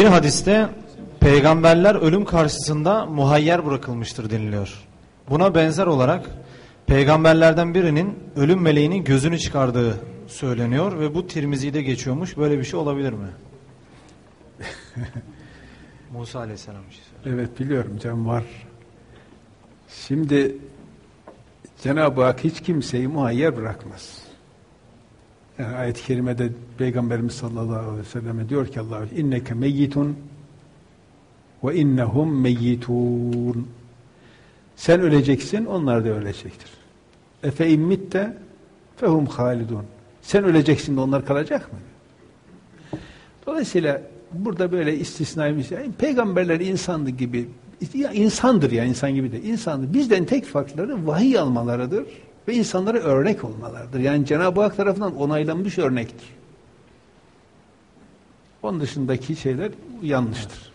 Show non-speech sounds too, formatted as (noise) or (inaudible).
Bir hadiste peygamberler ölüm karşısında muhayyer bırakılmıştır deniliyor. Buna benzer olarak peygamberlerden birinin ölüm meleğinin gözünü çıkardığı söyleniyor ve bu Tirmizi'de geçiyormuş. Böyle bir şey olabilir mi? (laughs) Musa Aleyhisselam bir şey. Evet biliyorum can var. Şimdi Cenab-ı Hak hiç kimseyi muhayyer bırakmaz. Yani ayet-i kerimede Peygamberimiz sallallahu aleyhi ve selleme diyor ki Allah inneke meyyitun ve innehum meyyitun. Sen öleceksin, onlar da ölecektir. Efe immitte fehum halidun. Sen öleceksin de onlar kalacak mı? Dolayısıyla burada böyle istisnai bir şey. Peygamberler insandı gibi ya insandır ya insan gibi de insandır. Bizden tek farkları vahiy almalarıdır ve insanlara örnek olmalarıdır. Yani Cenab-ı Hak tarafından onaylanmış örnektir. Onun dışındaki şeyler yanlıştır.